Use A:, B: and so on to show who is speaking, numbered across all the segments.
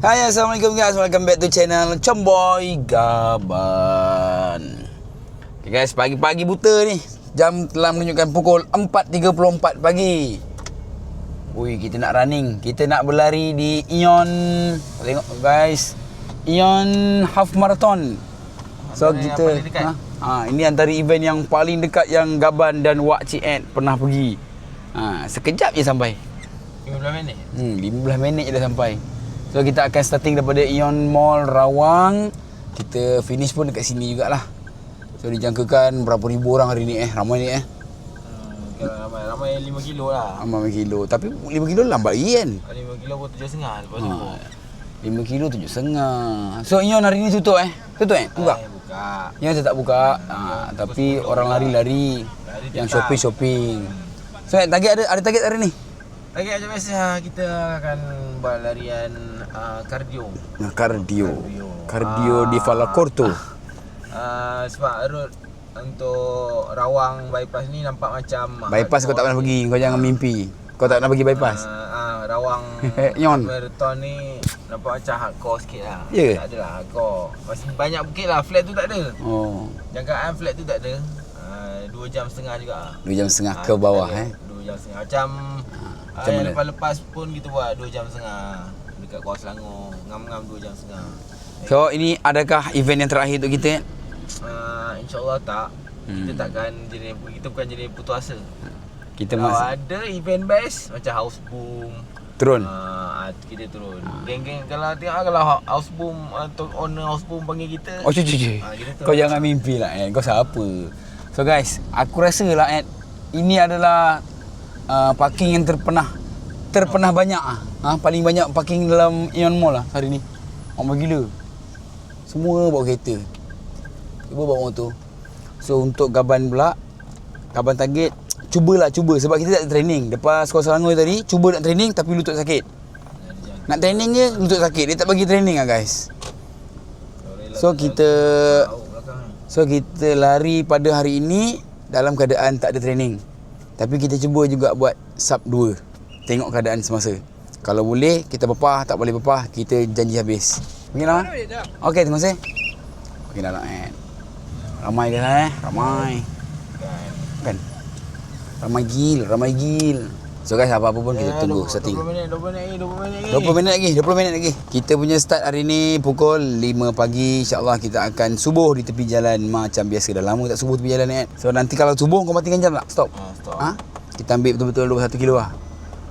A: Hai Assalamualaikum guys. Welcome back to channel Comboy Gaban. Okay guys Pagi-pagi buta ni. Jam telah menunjukkan pukul 4.34 pagi. Ui kita nak running. Kita nak berlari di Ion. Tengok guys. Ion Half Marathon. So
B: Antara yang
A: kita ha, ha, Ini antara event yang paling dekat Yang Gaban dan Wak Cik Ed pernah pergi. Ha, Sekejap je sampai.
B: 15 minit?
A: Hmm, 15 minit je dah sampai. So kita akan starting daripada Ion Mall Rawang. Kita finish pun dekat sini jugalah. So dijangkakan berapa ribu orang hari ni eh. Ramai ni eh.
B: hmm, ramai, ramai 5 kilo lah
A: Ramai kilo. Tapi 5 kilo lambat lagi kan.
B: 5 kilo pun 7.5 lepas tu
A: Ha, 5 kilo tujuh setengah. So Ion hari ni tutup eh. Tutup eh? Buka.
B: Eh, buka
A: Ion tetap buka. Ha, tapi orang lari-lari.
B: Lari
A: Yang shopping-shopping. So eh, target ada ada target hari ni?
B: Lagi macam biasa kita akan buat larian uh, kardio
A: Nah, kardio.
B: Kardio.
A: Kardio di
B: Ah.
A: Falacorto.
B: uh, Sebab road untuk Rawang bypass ni nampak macam
A: Bypass kau tak pernah pergi. Kau jangan mimpi. Kau tak nak pergi bypass.
B: Uh, uh, Rawang
A: Ion.
B: Marathon ni nampak macam hardcore sikit lah
A: Ya ke?
B: Tak adalah hardcore Masih banyak bukit lah Flat tu tak ada
A: Oh.
B: Jangkaan flat tu tak ada uh, Dua jam setengah juga
A: Dua jam setengah
B: Ah,
A: ke bawah
B: ada.
A: eh.
B: Dua jam setengah Macam
A: macam
B: uh, Yang lepas-lepas pun kita buat Dua jam setengah Dekat Kuala Selangor Ngam-ngam dua jam setengah
A: So ini adakah event yang terakhir untuk kita?
B: uh, InsyaAllah tak
A: Hmm.
B: Kita takkan jadi Kita bukan jadi putus asa
A: Kita
B: Kalau
A: masih
B: ada event best Macam House Boom
A: turun.
B: uh, Kita turun Geng-geng Kalau tengok ah, Kalau House Boom Atau owner House Boom panggil kita
A: Oh cuci cuci.
B: Ah, turun.
A: Kau jangan mimpi lah Ed. Kau siapa? So guys, aku rasa lah Ed, ini adalah uh, parking yang terpernah terpernah banyak ah. Ha, paling banyak parking dalam Ion Mall lah hari ni. Ramai gila. Semua bawa kereta. Cuba bawa motor. So untuk Gaban pula Gaban target Cubalah cuba Sebab kita tak ada training Lepas Kuala Selangor tadi Cuba nak training Tapi lutut sakit Nak training je Lutut sakit Dia tak bagi training lah guys So kita So kita lari pada hari ini Dalam keadaan tak ada training Tapi kita cuba juga buat Sub 2 Tengok keadaan semasa Kalau boleh Kita pepah Tak boleh pepah Kita janji habis. Okey lah. Okey terima kasih. Okey dah lah eh. Ramai ke lah eh. Ramai. Kan? Ramai gil Ramai gil. So guys apa-apa pun kita tunggu starting.
B: 20 minit 20 minit lagi 20 minit lagi.
A: 20 minit lagi 20 minit lagi. Kita punya start hari ni Pukul 5 pagi. InsyaAllah kita akan Subuh di tepi jalan Macam biasa. Dah lama tak subuh tepi jalan ni kan So nanti kalau subuh Kau matikan jam tak? Stop.
B: Ah, stop.
A: ha? Kita ambil betul-betul 21 kilo lah.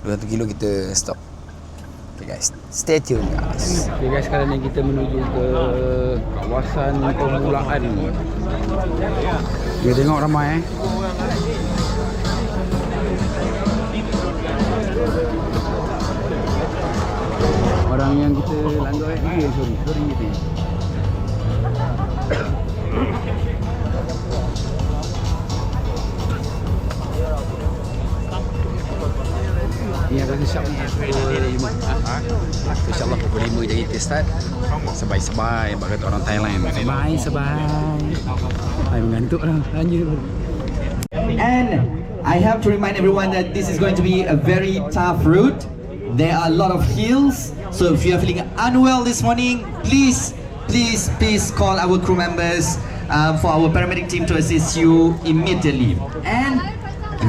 A: 21 kilo kita stop Okay guys. Stay tune guys. Okay guys sekarang ni kita menuju ke Kawasan permulaan. Kita tengok ramai eh. Orang yang kita langgar eh Eh sorry Sorry Ni 5 jadi kita start Sebai-sebai Sebab kata orang Thailand Sebai-sebai Hai mengantuk lah Hanya
C: And I have to remind everyone that this is going to be a very tough route. There are a lot of hills. So if you are feeling unwell this morning, please, please, please call our crew members um, for our paramedic team to assist you immediately. And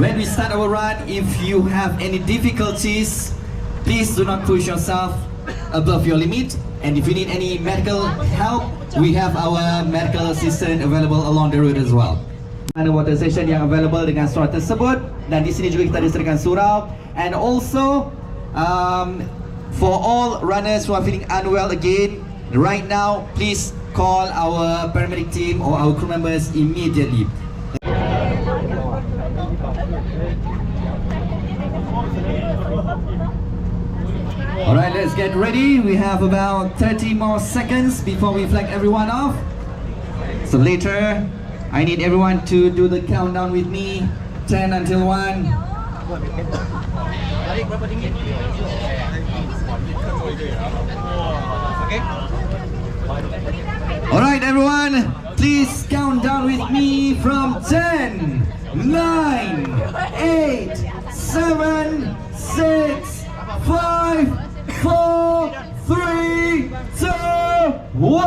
C: when we start our run, if you have any difficulties, please do not push yourself above your limit. And if you need any medical help, we have our medical assistant available along the route as well. Mana water station yang available dengan surau tersebut dan di sini juga kita ada sediakan surau and also um, for all runners who are feeling unwell again right now please call our paramedic team or our crew members immediately Alright, let's get ready. We have about 30 more seconds before we flag everyone off. So later, I need everyone to do the countdown with me. 10 until 1. Alright everyone, please count down with me from 10, 9, 8, 7, 6, 5, 4, 3, two, one.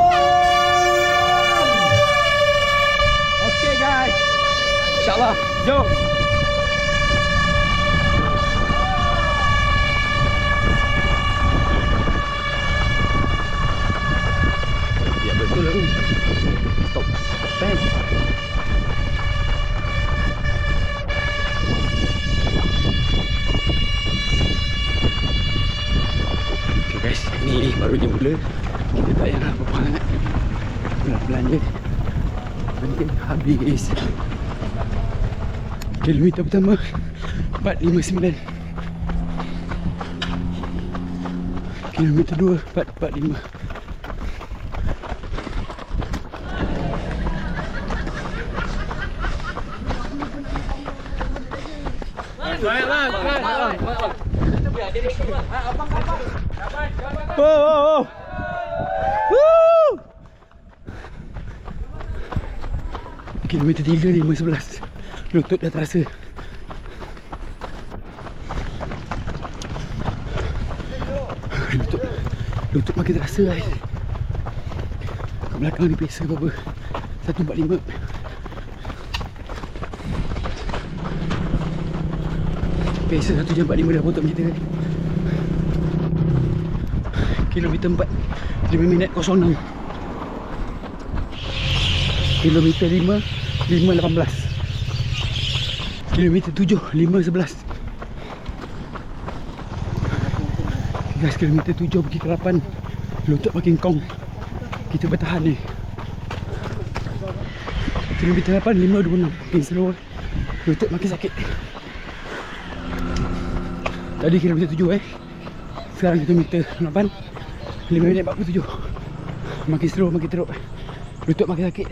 A: Okay guys. InsyaAllah. Jom. Ya dạ, betul lah. Stop. Ni baru je mula. Kita tak payah apa-apa sangat. Pelan-pelan je. Penting habis. Kilometer pertama 459. Kilometer 2 445. Oh, oh, oh. Woo! Kilometer 3, 5, 11 Lutut dah terasa Lutut Lutut makin terasa guys Kat belakang ni pesa berapa 145 Pesa 1 jam 45 dah potong macam tu Kilometer 4 5 minit 06 Kilometer 5 5 18 Kilometer 7 5 11 Guys kilometer 7 pergi ke 8 Lutut makin kong. Kita bertahan ni. Kilometer 8 5 26 Makin slow. Lutut makin sakit. Tadi kilometer 7 eh. Sekarang kilometer 8 5 minit 47 Makin slow makin teruk. Lutut makin sakit.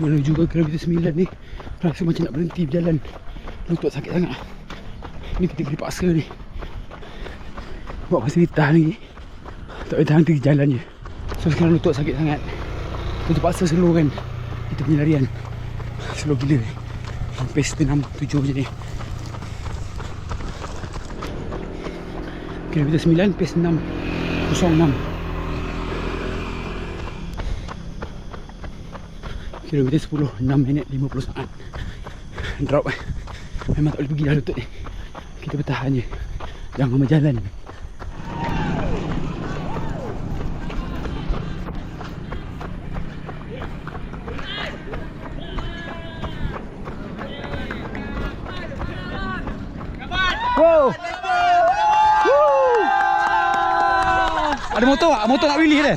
A: Menuju ke kilometer 9 ni Rasa macam nak berhenti berjalan. Lutut sakit sangat. Ni kita kena paksa ni. Buat masa kita tahan lagi Tak boleh tahan pergi jalan je. So sekarang lutut sakit sangat. Kita paksa slow kan. Kita punya larian. Slow gila ni. Pace 6, 7 macam ni. Kilometer 9, pace 6 06 Kilometer 10 6 minit 50 saat. Drop. Memang tak boleh pergi dah lutut ni. Kita bertahan je. Jangan berjalan motor nak pilih dia?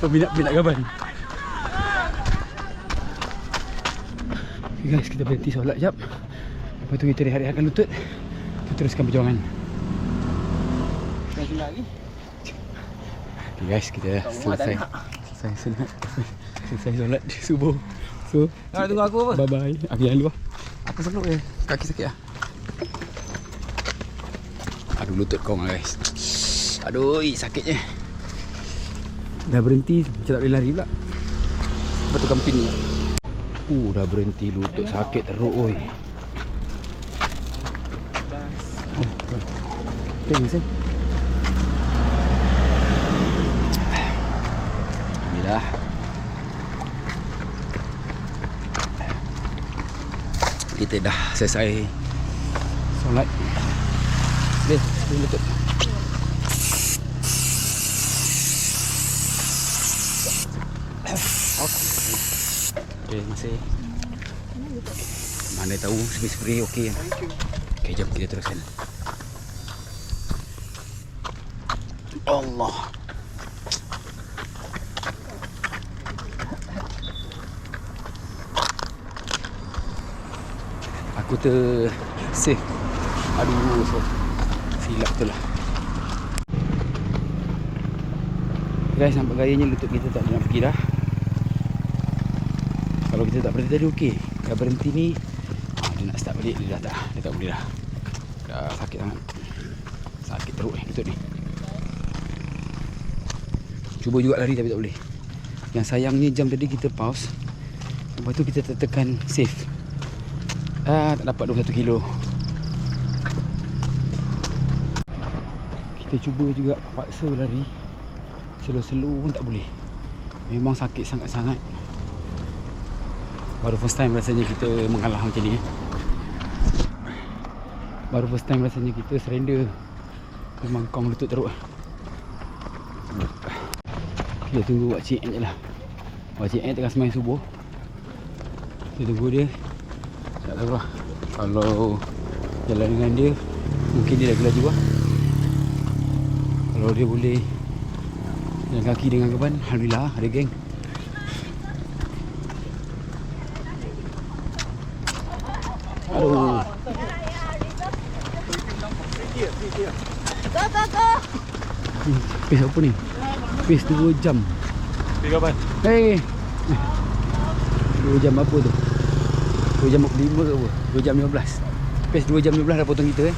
A: Peminat-peminat gaban Okay guys, kita berhenti solat jap. Lepas tu kita rehat-rehatkan lutut. Kita teruskan perjuangan. Okay guys, kita dah selesai Selesai solat Selesai solat subuh. So,
D: Nak tunggu aku apa?
A: bye-bye. Aku jalan dulu lah Aku seluk je Kaki sakit lah Aduh lutut kau lah guys Aduh sakitnya. Dah berhenti Macam tak boleh lari pula. Betulkan pin ni? Uh dah berhenti lutut sakit teruk oi. Oh, Thanks eh. Alhamdulillah. Kita dah selesai. Solat. Dia, dia lutut Kasih. Mana tahu spray-spray okey kan. Okey, jom kita teruskan. Allah. Aku ter save. Aduh, so, silap tu lah. Guys, nampak gayanya lutut kita tak nak pergi dah. Kalau kita tak berhenti tadi okey. Dah berhenti ni dia nak start balik dia dah tak dia tak boleh dah. Dah sakit sangat. Sakit teruk ni lutut ni. Cuba juga lari tapi tak boleh. Yang sayangnya jam tadi kita pause. Lepas tu kita tekan save. Ah tak dapat 21 kilo. Kita cuba juga paksa lari Slow-slow pun tak boleh Memang sakit sangat-sangat Baru first time rasanya kita mengalah macam ni eh. Baru first time rasanya kita surrender. Memang kong lutut teruk. Kita tunggu Wak Cik je lah. Wak Cik tengah semayang subuh. Kita tunggu dia. Tak tahu lah. Kalau jalan dengan dia Mungkin dia dah gelaju lah Kalau dia boleh Jalan kaki dengan kawan Alhamdulillah ada geng Aduh
E: Go, go, go.
A: Pace apa ni? Pace 2 jam
D: Tiga apa?
A: Hei 2 jam apa tu? 2 jam 5 ke apa? 2 jam 15 Pace 2 jam 15 dah potong kita eh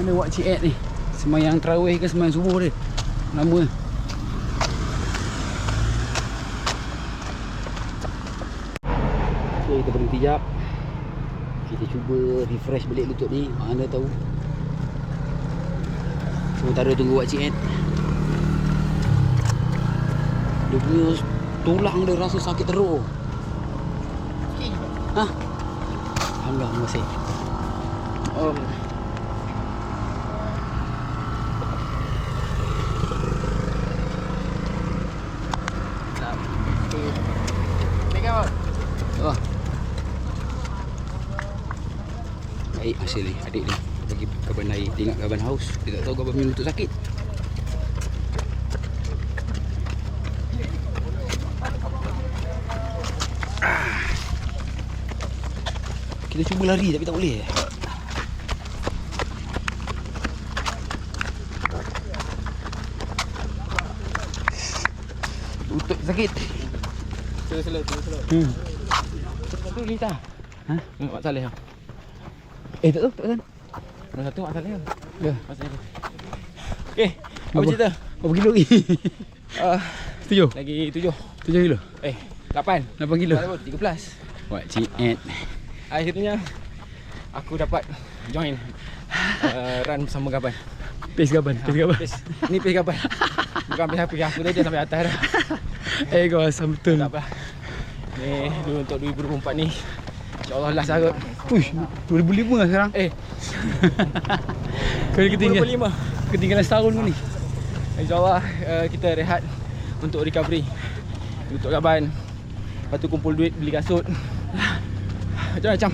A: Mana Wak Cik Ed ni? Semayang terawih ke semayang subuh dia? Lama Okay kita berhenti jap Kita cuba refresh balik lutut ni Mana tahu Sementara tunggu Wak Cik Ed. Dia punya tulang dia rasa sakit teruk. Hah? Alhamdulillah, terima kasih. Um, Oh. Baik hasil ni adik ni kaban air tengok kaban haus dia tak tahu kaban minum lutut sakit Ah. kita cuba lari tapi tak boleh lutut sakit
D: slow.
A: hmm.
D: Satu Lita.
A: ha?
D: Mak Saleh.
A: eh tak tahu tak tahu
D: Nombor satu Mak Saleh.
A: ya
D: Mak Saleh. Okay, apa
A: Apa?
D: cerita?
A: berapa kilo lagi
D: Uh,
A: tujuh
D: lagi tujuh.
A: tujuh kilo
D: Eh, lapan.
A: lapan kilo
D: tiga belas.
A: Wak Cik Ed
D: Akhirnya, aku dapat join uh, run bersama Gaban.
A: Pace kapan? Pace kapan?
D: Pace. Ni pace Gaban. Bukan pace aku. Aku dah dia sampai atas dah.
A: Eh kau asam betul
D: Tak apa. Ni dulu untuk 2024 ni. InsyaAllah last lah kot.
A: Uish 2005 sekarang.
D: Eh,
A: Kau ni ketinggalan
D: 2025.
A: Ketinggalan setahun ni.
D: InsyaAllah uh, kita rehat untuk recovery. Untuk Gaban Lepas tu kumpul duit beli kasut. Macam-macam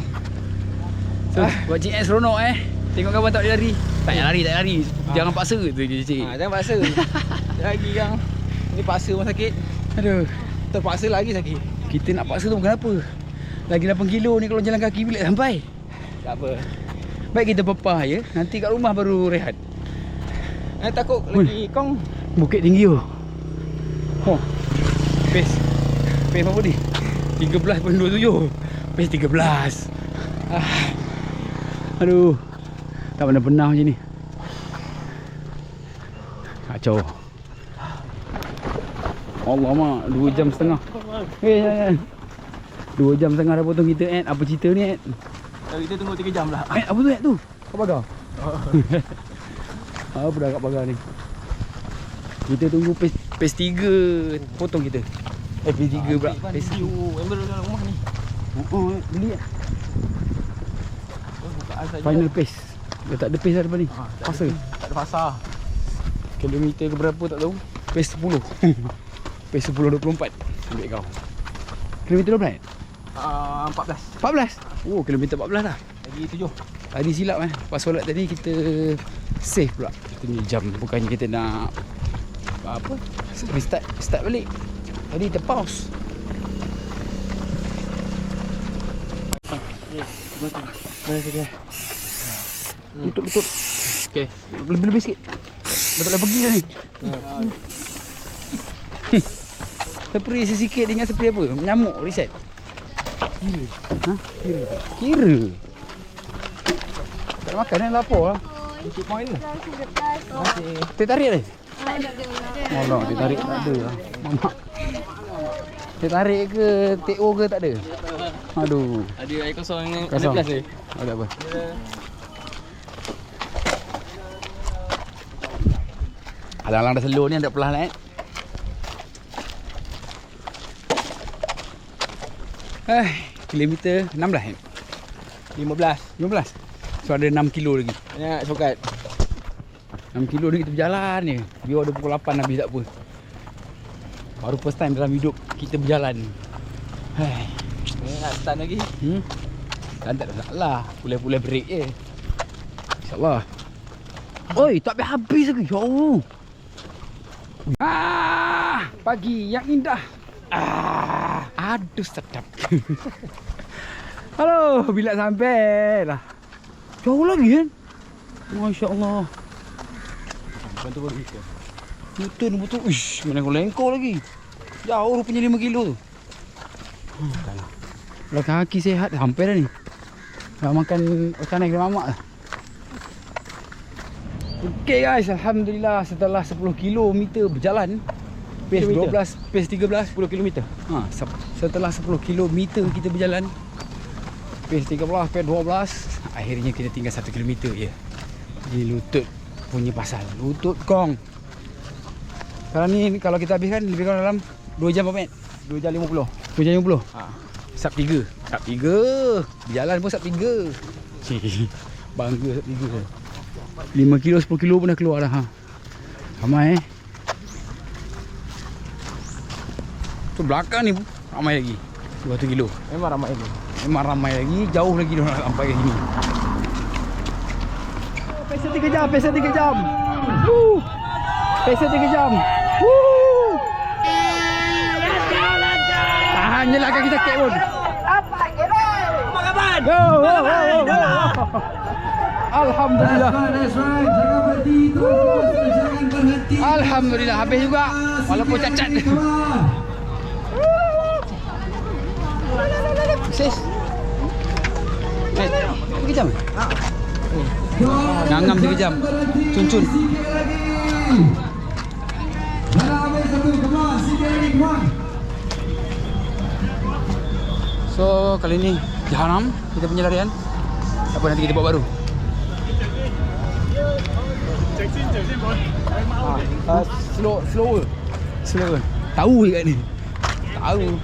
A: So Wak Cik Ed seronok eh. Tengok kawan tak boleh lari. Tak payah lari tak payah lari Jangan paksa tu je cik.
D: Ha, Jangan paksa. Lagi yang Ni paksa pun sakit.
A: Aduh.
D: Terpaksa lagi sakit.
A: Kita nak paksa tu bukan apa Lagi 8 kilo ni kalau jalan kaki bila sampai.
D: Tak apa.
A: Baik kita pepah ya. Nanti kat rumah baru rehat.
D: Eh takut lagi kong
A: Bukit tinggi tu Oh Pace Pace apa ni? 13.27 Pace 13 ah. Aduh. Tak pernah-pernah macam ni. Kacau. Allah mak 2 jam setengah. Eh ya, ya. 2 jam setengah dah potong kita Ed. Apa cerita ni Ed?
D: Kalau kita tunggu 3 jam lah.
A: Ed apa tu Ed tu? Kau pagar? Apa dah kat pagar ni? Kita tunggu pace, pace 3 Potong kita. Eh pace 3 pula. Pace
D: View Member dalam rumah ni.
A: Oh, oh eh, beli
D: saja
A: Final pace Dah tak ada pace dah depan ni.
D: Ha, tak
A: Fasa
D: ada, tak ada fasa
A: Kilometer ke berapa tak tahu? Pace 10 Pace 10.24 Ambil kau. Kilometer berapa Ed?
D: Uh, 14
A: 14 Oh kilometer 14 dah
D: Lagi 7
A: Tadi silap eh. Pas solat tadi kita Save pula. Kita ni jam. Bukannya kita nak Apa? Restart Start balik. Tadi kita pause
D: Mana saja
A: Lutut lutut
D: Okay
A: Lebih-lebih sikit. Dah tak boleh pergi dah ni Seperi sesikit dia ingat seperi apa? Nyamuk reset Kira. Ha? Kira. Kira. Tak makan eh? lapor ah.
D: Cik Poin ni.
E: Lah.
A: Terima kasih. tarik ni.
E: Molok
A: dia oh, tarik tak ada lah. Molok. Dia tarik ke TO ke tak ada? Aduh.
D: Ada air kosong ni.
A: Kosong.
D: Ada plus ni.
A: apa? Alang-alang dah selur ni ada pelah lah eh. Kilometer 16 eh?
D: 15
A: 15. So ada 6 kilo lagi.
D: Banyak sokat
A: 6 kilo ni kita berjalan je. Biar ada pukul 8 habis tak apa. Baru first time dalam hidup kita berjalan. Hai.
D: Ni nak start lagi
A: Hmm. Dan tak ada masalah. Pulai-pulai break je. InsyaAllah. Oi, tak habis-habis lagi. Ya Allah. Ah, pagi yang indah. Ah, aduh sedap. Halo, bila sampai lah. Jauh lagi kan? Masya Allah.
D: Bantu baru kita
A: Betul betul. Uish, mana kau lengkau lagi. Jauh rupanya 5 kilo tu. Hmm. Kalau kaki sihat hampir dah ni. Dah makan ikan air mamak dah. Okey guys, alhamdulillah setelah 10 kilometer berjalan pace
D: Kilometer?
A: 12, pace 13
D: 10 km
A: Ha, setelah 10 kilometer kita berjalan Pace 13, pace 12 Akhirnya kita tinggal 1 kilometer je Di lutut punya pasal Lutut kong Kalau ni, kalau kita habiskan lebih kurang dalam 2 jam berapa minit?
D: 2 jam 50
A: 2 jam 50?
D: ha.
A: Sub 3 Sub 3 Berjalan pun sub 3 Cik, Bangga sub 3 5 kilo, 10 kilo pun dah keluar dah ha. Ramai eh Tu belakang ni ramai lagi. 200 kilo.
D: Memang ramai ni.
A: Memang ramai lagi. Jauh lagi dia nak sampai ke sini. Pesa 3 jam Pesa 3 jam. Woo. Pesa 3 jam. Woo. Tahan je lah kaki sakit pun. Go, go, go, go, go. Alhamdulillah. Alhamdulillah. Habis juga. Walaupun cacat Sis. Eh, 3 jam? Ngangam 3 jam. Cun-cun.
C: Come on.
A: So kali ni Jahanam Kita punya larian. Apa nanti kita buat baru.
D: Uh, Slow Slower.
A: Slow Tahu je kat ni. Tahu